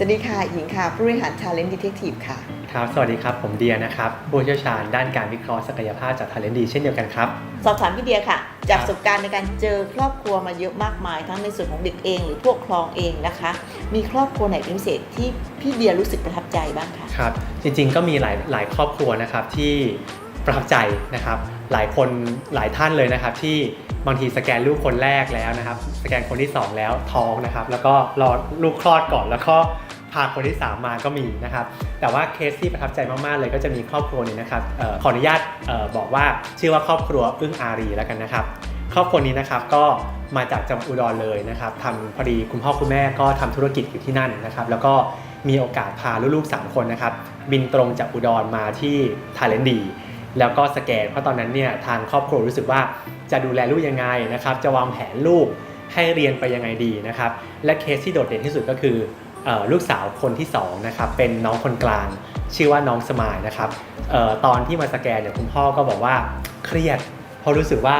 สวัสดีค่ะ หญิงค่ะ ผู้บริหาร Talent Detective ค่ะ ครับ สวัสดีครับ ผมเดียนะครับ ผู้เชี่ยวชาญด้านการวิเคราะห์ศักยภาพจาก Talent ดีเช่นเดียวกันครับ สอบถามพี่เดียค่ะ จากครับประสบการณ์ในการเจอครอบครัวมาเยอะมากมาย ทั้งในส่วนของเด็กเอง หรือพวกครองเองนะคะ มีครอบครัวไหนเป็นพิเศษที่พี่เดียรู้สึกประทับใจบ้างคะ ครับ จริงๆ ก็มีหลายหลายครอบครัวนะครับที่ประทับใจนะครับ หลายคนหลายท่านเลยนะครับที่ บางทีสแกนลูกคนแรกแล้วนะครับ สแกนคนที่ 2 แล้วท้องนะครับ แล้วก็รอลูกคลอดก่อนแล้วก็พาคนที่ 3 มาก็มีนะครับ แต่ว่าเคสที่ประทับใจมาก ๆ เลยก็จะมีครอบครัวนี้นะครับออขออนุญาตออบอกว่าชื่อว่าครอบครัวอึ้งอารีแล้วกันนะครับ ครอบครัวนี้นะครับก็มาจากจังหวัดอุดรเลยนะครับทำพอดีคุณพ่อคุณแม่ก็ทำธุรกิจอยู่ที่นั่นนะครับ แล้วก็มีโอกาสพาลูกๆ3คนนะครับบินตรงจากอุดรมาที่ทาเลนดี แล้วก็สแกน เพราะตอนนั้นเนี่ยทางครอบครัวรู้สึกว่าจะดูแลลูกยังไงนะครับ จะวางแผนลูกให้เรียนไปยังไงดีนะครับ และเคสที่โดดเด่นที่สุดก็คือเออลูกสาวคนที่สองนะครับเป็นน้องคนกลาง ชื่อว่าน้องสมายนะครับเออตอนที่มาสแกนเนี่ยคุณพ่อก็บอกว่าเครียด เพราะรู้สึกว่า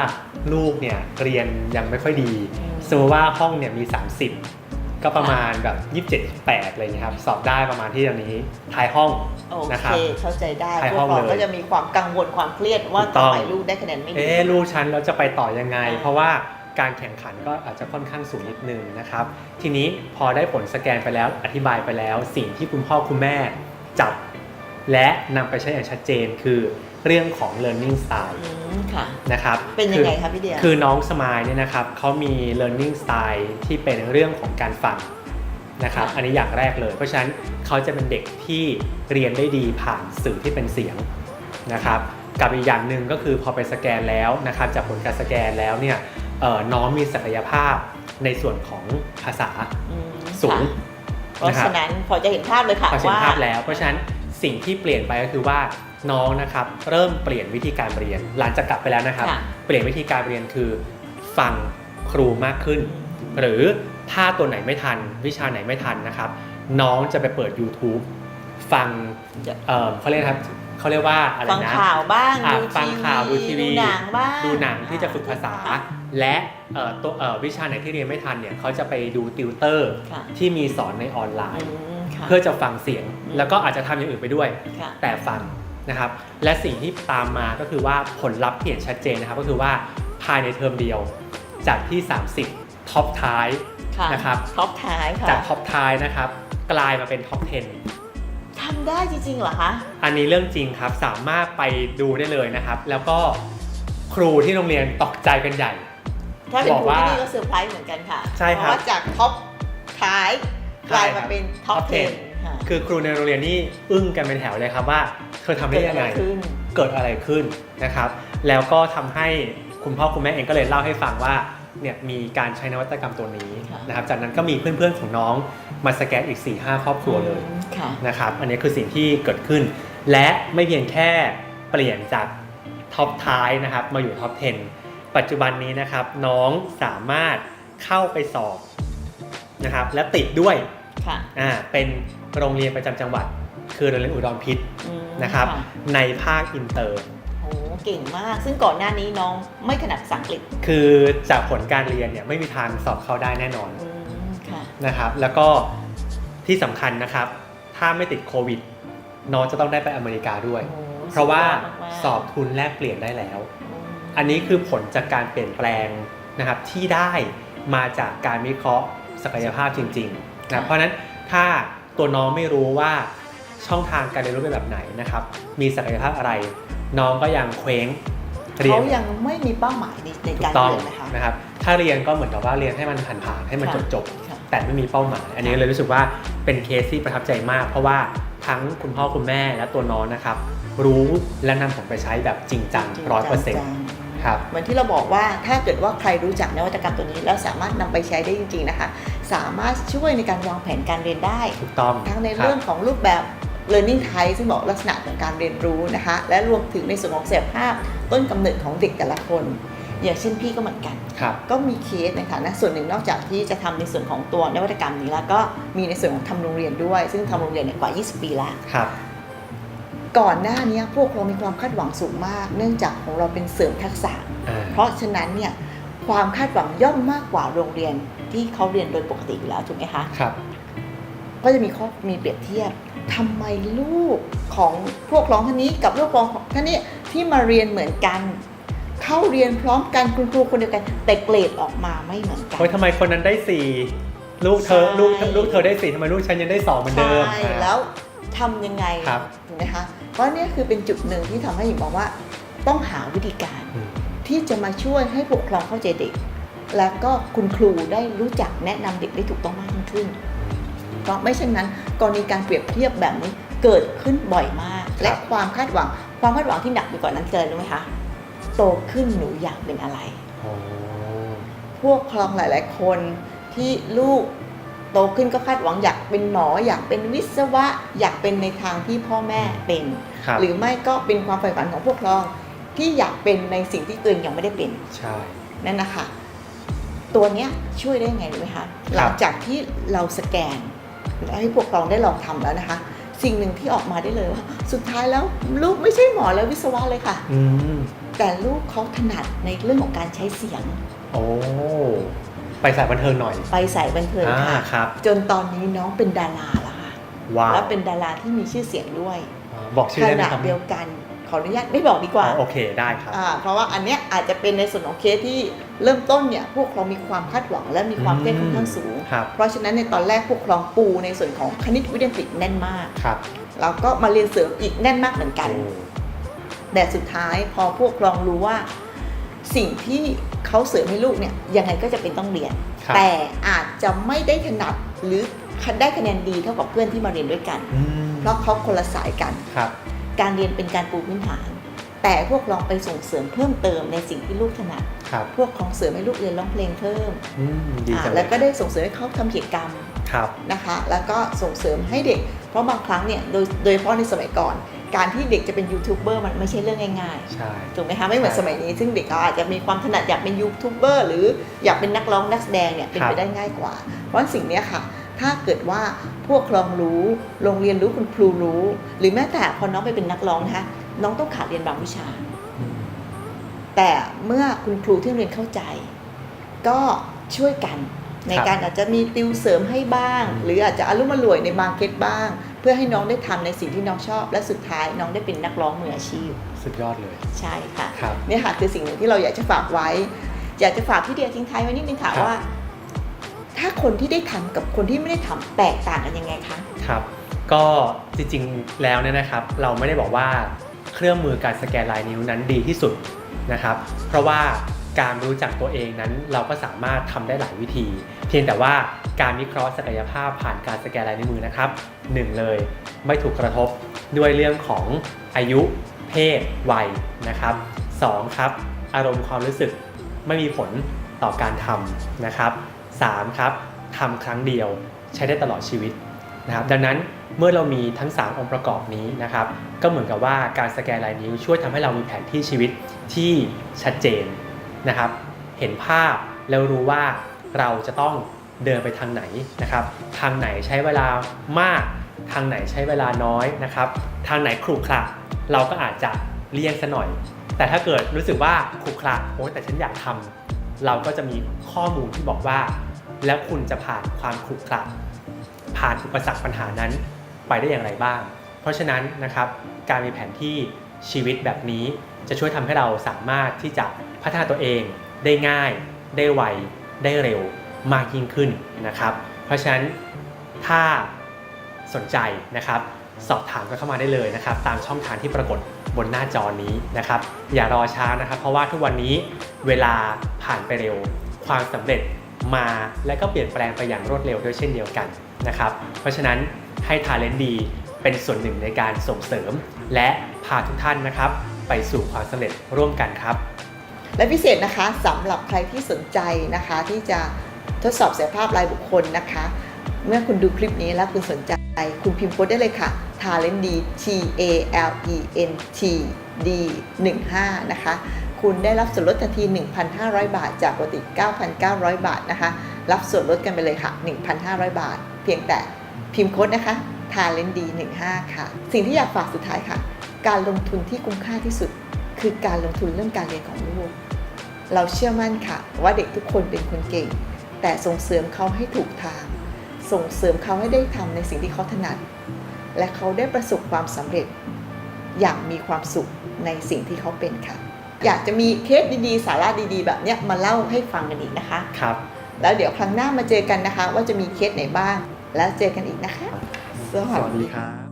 ลูกเนี่ยเรียนยังไม่ค่อยดีสมมติว่าห้องเนี่ยมี 30 ก็ประมาณแบบ 27 8อะไรอย่างเงี้ยครับสอบได้ประมาณที่ตอนนี้ท้ายห้องโอนะเคครับเข้าใจได้ถ่ายพห้วอกงเราเลยก็จะมีความกังวลความเครียดว่าถูกต้องทำไมลูกได้คะแนนไม่ดีเอ๊ะลูกฉันเราจะไปต่อยังไงอ่าเพราะว่าการแข่งขันก็อาจจะค่อนข้างสูงนิดนึงนะครับ ทีนี้พอได้ผลสแกนไปแล้วอธิบายไปแล้ว สิ่งที่คุณพ่อคุณแม่จับ และนำไปใช้อย่างชัดเจนคือ เรื่องของ learning style อืมค่ะนะครับเป็นยังไงอคะพี่เดียคือน้องสมายเนี่ยนะครับเขามี learning style ที่เป็นเรื่องของการฟังนะครับค่ะอันนี้อย่างแรกเลย เพราะฉะนั้นเขาจะเป็นเด็กที่เรียนได้ดีผ่านสื่อที่เป็นเสียงนะครับกับอีกอย่างหนึ่งก็คือพอไปสแกนแล้วนะครับจากผลการสแกนแล้วเนี่ยเอ่อน้องมีศักยภาพในส่วนของภาษาอืมสูงค่ะเพราะฉะนั้นพอจะเห็นภาพเลยค่ะพอเห็นว่าภาพแล้ว เพราะฉะนั้นสิ่งที่เปลี่ยนไปก็คือว่า น้องนะครับเริ่มเปลี่ยนวิธีการเรียน หลังจากกลับไปแล้วนะครับค่ะเปลี่ยนวิธีการเรียนคือฟังครูมากขึ้น หรือถ้าตัวไหนไม่ทัน วิชาไหนไม่ทันนะครับ น้องจะไปเปิด YouTube ฟังเอ่อเขาเรียกนะครับเขาเรียกว่าอะไรฟังนะข่าวบ้างอะดูฟังข่าวดูทีวีดูหนังบ้างดูหนังที่จะฝึกภาษา และเอ่อตัวเอ่อวิชาไหนที่เรียนไม่ทันเนี่ยเขาจะไปดูติวเตอร์ค่ะที่มีสอนในออนไลอืน์มค่ะเพื่อจะฟังเสียงอืมแล้วก็อาจจะทำอย่างอื่นไปด้วยค่ะแต่ฟัง นะครับและสิ่งที่ตามมาก็คือว่าผลลัพธ์ที่เห็นชัดเจนนะครับก็คือว่าภายในเทอมเดียวจากที่ 30ท็อปท้ายค่ะนะครับท็อปท้ายค่ะจากท็อปท้ายนะครับกลายมาเป็นท็อปทำได้จริงๆเหรอคะ10อันนี้เรื่องจริงครับสามารถไปดูได้เลยนะครับ แล้วก็ครูที่โรงเรียนตกใจกันใหญ่ ถ้าเป็นบอกครูว่าที่นี่ก็เซอร์ไพรส์เหมือนกันค่ะ ใช่ครับเพราะว่าจากท็อปท้ายกลายมาเป็นท็อป Top 10 ค่ะคือครูในโรงเรียนนี่อึ้งกันเป็นแถวเลยครับว่า เธอทำได้ยังไงเกิดอะรขึ้นเกิดอะไรขึ้นนะครับ แล้วก็ทำให้คุณพ่อคุณแม่เองก็เลยเล่าให้ฟังว่าเนี่ยมีการใช้นวัตกรรมตัวนี้ค่ะนะครับ จากนั้นก็มีเพื่อนๆของน้องมาสแกนอีก 4 5 ครอบครัวเลยอืมค่ะนะครับ อันนี้คือสิ่งที่เกิดขึ้น และไม่เพียงแค่เปลี่ยนจากท็อปท้ายนะครับมาอยู่ท็อป 10 ปัจจุบันนี้นะครับน้องสามารถเข้าไปสอบนะครับและติดด้วย ค่ะอ่าเป็นโรงเรียนประจำจังหวัด คือโรงเรียนอุดรพิษอืมนะครับะในภาคอินเตอร์ โอ้เก่งมาก ซึ่งก่อนหน้านี้น้องไม่ถนัดภาษาอังกฤษคือจากผลการเรียนเนี่ยไม่มีทางสอบเข้าได้แน่นอนอืมค่ะนะครับแล้วก็ที่สำคัญนะครับ ถ้าไม่ติดโควิด น้องจะต้องได้ไปอเมริกาด้วย โอ้เพราะว่าสุดยดมกๆสอบทุนแลกเปลี่ยนได้แล้ว อืมอันนี้คือผลจากการเปลี่ยนแปลงนะครับที่ได้มาจากการวิเคราะห์ศักยภาพจริงๆ นะเพราะฉะนั้นถ้าตัวน้องไม่รู้ว่าช่องทางการเรียนรู้เป็นแบบไหนนะครับ มีศักยภาพอะไร น้องก็ยังเคว้งเรียเขานยังไม่มีเป้าหมายในในถูการกต้องเรียนนะคะนะครับ ถ้าเรียนก็เหมือนกับว่าเรียนให้มันผ่านๆให้มันค่ะจบค่ะๆแต่ไม่มีเป้าหมาย อันนี้เลยรู้สึกว่าเป็นเคสที่ประทับใจมาก เพราะว่าทั้งคุณพ่อคุณแม่และตัวน้องนะครับ รู้และนำผลไปใช้แบบจริงจังจงร้อยเปอร์เซ็นจัต์ง ครับเหมือนที่เราบอกว่าถ้าเกิดว่าใครรู้จักนวัตกรรมตัวนี้แล้วสามารถนำไปใช้ได้จริง ๆนะคะ สามารถช่วยในการวางแผนการเรียนได้ถูกต้องทั้งในคบเรื่องของรูปแบบ learning type ซึ่งบอกลักษณะของการเรียนรู้นะคะ และรวมถึงในส่วนของศักยภาพต้นกำเนิดของเด็กแต่ละคน อย่างเช่นพี่ก็เหมือนกันครับก็มีเคสนะคะนะส่วนหนึ่งนอกจากที่จะทำในส่วนของตัวนวัตกรรมนี้แล้วก็มีในส่วนของทำโรงเรียนด้วย ซึ่งทำโรงเรียนเนี่ยกว่า 20 ปีแล้วครับ ก่อนหน้านี้พวกเรามีความคาดหวังสูงมาก เนื่องจากของเราเป็นเสริมทักษะอ่าเพราะฉะนั้นเนี่ยความคาดหวังย่อมมากกว่าโรงเรียนที่เขาเรียนโดยปกติอยู่แล้วถูกไหมคะครับ ก็จะมีข้อมีเปรียบเทียบทำไมลูกของพวกร้องท่านนี้กับลูกร้องของท่านนี้ที่มาเรียนเหมือนกัน เข้าเรียนพร้อมกันคุณครูคนเดียวกัน แต่เกรดออกมาไม่เหมือนกันเฮ้ยทำไมคนนั้นได้สี่ลูกเธอใช่ลูกลูกเธอได้สี่ทำไมลูกฉันยังได้สองเหมือนเดิมใช่อ่าแล้วทำยังไงครับถูกไหมคะ เพราะเนี่ยคือเป็นจุดหนึ่งที่ทำให้หญิงบอกว่าต้องหาวิธีการอืมที่จะมาช่วยให้ผู้ปกครองเข้าใจเด็ก แล้วก็คุณครูได้รู้จักแนะนำเด็กได้ถูกต้องมากยิ่งขึ้น เพราะไม่เช่นนั้นกรณีการเปรียบเทียบแบบนี้เกิดขึ้นบ่อยมาก และความคาดหวัง ความคาดหวังที่หนักไปกว่านั้นเกินรู้ไหมคะโตขึ้นหนูอยากเป็นอะไรโอ้พวกครองหลาย ๆ คนที่ลูก โตขึ้นก็คาดหวังอยากเป็นหมอ อยากเป็นวิศวะ อยากเป็นในทางที่พ่อแม่เป็นครับหรือไม่ก็เป็นความใฝ่ฝันของพวกครองที่อยากเป็นในสิ่งที่ตัวเองยังไม่ได้เป็นใช่นั่นนะคะตัวเนี้ยช่วยได้ไงรู้ไหมคะหลังจากที่เราสแกนและให้พวกครองได้ลองทำแล้วนะคะ สิ่งหนึ่งที่ออกมาได้เลยว่า สุดท้ายแล้วลูกไม่ใช่หมอและวิศวะเลยค่ะอืมแต่ลูกเขาถนัดในเรื่องของการใช้เสียง โอ้ ไปสายบันเทิงหน่อยไปสายบันเทิงอ่าค่ะ ครับ จนตอนนี้น้องเป็นดาราแล้วค่ะว้าวแล้วเป็นดาราที่มีชื่อเสียงด้วยอ่าบอกชื่อขได้ไหมณะครับเดียวกันขออนุญาตไม่บอกดีกว่าอ๋อโอเคได้ครับ อ่าเพราะว่าอันเนี้ยอาจจะเป็นในส่วนของเคสที่เริ่มต้นเนี่ยพวกเรามีความคาดหวังและมีความเครียดค่อนข้างสูง ครับ เพราะฉะนั้นในตอนแรกพวกเราปูในส่วนของคณิตวิทยาศาสตร์แน่นมาก ครับแล้วก็มาเรียนเสริมอีกแน่นมากเหมือนกัน โอ้แต่สุดท้ายพอพวกเรารู้ว่า สิ่งที่เขาเสริมให้ลูกเนี่ยยังไงก็จะเป็นต้องเรียน ครับ แต่อาจจะไม่ได้ถนัดหรือได้คะแนนดีเท่ากับเพื่อนที่มาเรียนด้วยกัน อืมเพราะเขาคนละสายกัน ครับ การเรียนเป็นการปูพื้นฐาน แต่พวกเราไปส่งเสริมเพิ่มเติมในสิ่งที่ลูกถนัด ครับพวกของเสริมให้ลูกเรียนร้องเพลงเพิ่มอืมดีอ่าจังเลแล้วยก็ได้ส่งเสริมให้เขาทำกิจกรรมครับ นะคะ แล้วก็ส่งเสริมให้เด็ก เพราะบางครั้งเนี่ยโดยโดยเฉพาะในสมัยก่อน การที่เด็กจะเป็นยูทูบเบอร์มันไม่ใช่เรื่องง่ายใช่ ๆถูกไหมคะไม่เหมือนใช่สมัยนี้ ซึ่งเด็กเขาอาจจะมีความถนัดอยากเป็นยูทูบเบอร์หรืออยากเป็นนักร้องนักแสดงเนี่ยเป็นครับไปได้ง่ายกว่า เพราะสิ่งเนี้ยค่ะ ถ้าเกิดว่าพวกครองรู้โรงเรียนรู้คุณครูรู้ หรือแม้แต่พอน้องไปเป็นนักร้องนะคะน้องต้องขาดเรียนบางวิชา อืมแต่เมื่อคุณครูที่โรงเรียนเข้าใจ ก็ช่วยกัน ในการอาจจะมีติวเสริมให้บ้าง หรืออาจจะอารมณ์รวยในบางเคสบ้างเพื่อให้น้องได้ทำในสิ่งที่น้องชอบ และสุดท้ายน้องได้เป็นนักร้องมืออาชีพ สุดยอดเลย ใช่ค่ะครับเนี่ยค่ะคือสิ่งหนึ่งที่เราอยากจะฝากไว้ อยากจะฝากพี่เดียทิ้งท้ายไว้นิดนึงค่ะครับว่า ถ้าคนที่ได้ทำกับคนที่ไม่ได้ทำแตกต่างกันยังไงคะครับ ก็จริงๆแล้วเนี่ยนะครับ เราไม่ได้บอกว่าเครื่องมือการสแกนลายนิ้วนั้นดีที่สุดนะครับ เพราะว่าการรู้จักตัวเองนั้นเราก็สามารถทำได้หลายวิธี เพียงแต่ว่าการวิเคราะห์ศักยภาพผ่านการสแกนลายนิ้วมือนะครับ หนึ่งเลย ไม่ถูกกระทบด้วยเรื่องของอายุเพศวัยนะครับสองครับ อารมณ์ความรู้สึกไม่มีผลต่อการทำนะครับสามครับทำครั้งเดียวใช้ได้ตลอดชีวิตนะครับดังนั้นเมื่อเรามีทั้ง 3 องค์ประกอบนี้นะครับ ก็เหมือนกับว่าการสแกนลายนิ้วช่วยทำให้เรามีแผนที่ชีวิตที่ชัดเจนนะครับ เห็นภาพแล้วรู้ว่าเราจะต้องเดินไปทางไหนนะครับ ทางไหนใช้เวลามาก ทางไหนใช้เวลาน้อยนะครับ ทางไหนขรุขระเราก็อาจจะเลี่ยงซะหน่อย แต่ถ้าเกิดรู้สึกว่าขรุขระโอ้แต่ฉันอยากทำเราก็จะมีข้อมูลที่บอกว่า แล้วคุณจะผ่านความขรุขระผ่านอุปสรรคปัญหานั้นไปได้อย่างไรบ้าง เพราะฉะนั้นนะครับการมีแผนที่ชีวิตแบบนี้จะช่วยทำให้เราสามารถที่จะพัฒนาตัวเองได้ง่าย ได้ไวได้เร็วมากยิ่งขึ้นนะครับ เพราะฉะนั้นถ้า สนใจนะครับสอบถามกันเข้ามาได้เลยนะครับ ตามช่องทางที่ปรากฏบนหน้าจอนี้นะครับ อย่ารอช้านะครับ เพราะว่าทุกวันนี้เวลาผ่านไปเร็ว ความสำเร็จมาและก็เปลี่ยนแปลงไปอย่างรวดเร็วด้วยเช่นเดียวกันนะครับ เพราะฉะนั้นให้ Talent ดีเป็นส่วนหนึ่งในการส่งเสริม และพาทุกท่านนะครับ ไปสู่ความสำเร็จร่วมกันครับ และพิเศษนะคะสำหรับใครที่สนใจนะคะ ที่จะทดสอบศักยภาพรายบุคคลนะคะ เมื่อคุณดูคลิปนี้แล้วคุณสนใจ คุณพิมพ์โค้ดได้เลยค่ะ Talent D T A L E N T D 15นะคะ คุณได้รับส่วนลดทันที 1,500 บาท จากปกติ 9,900 บาทนะคะ รับส่วนลดกันไปเลยค่ะ 1,500 บาท เพียงแต่พิมพ์โค้ดนะคะ Talent D 15ค่ะ สิ่งที่อยากฝากสุดท้ายค่ะ การลงทุนที่คุ้มค่าที่สุด คือการลงทุนเรื่องการเรียนของลูก เราเชื่อมั่นค่ะ ว่าเด็กทุกคนเป็นคนเก่ง แต่ส่งเสริมเขาให้ถูกทาง ส่งเสริมเขาให้ได้ทำในสิ่งที่เขาถนัด และเขาได้ประสบความสำเร็จ อย่างมีความสุขในสิ่งที่เขาเป็นค่ะ อยากจะมีเคสดีๆ สาระดีๆ แบบเนี้ยมาเล่าให้ฟังกันอีกนะคะ ครับ แล้วเดี๋ยวครั้งหน้ามาเจอกันนะคะ ว่าจะมีเคสไหนบ้าง แล้วเจอกันอีกนะคะ สวัสดีค่ะครับ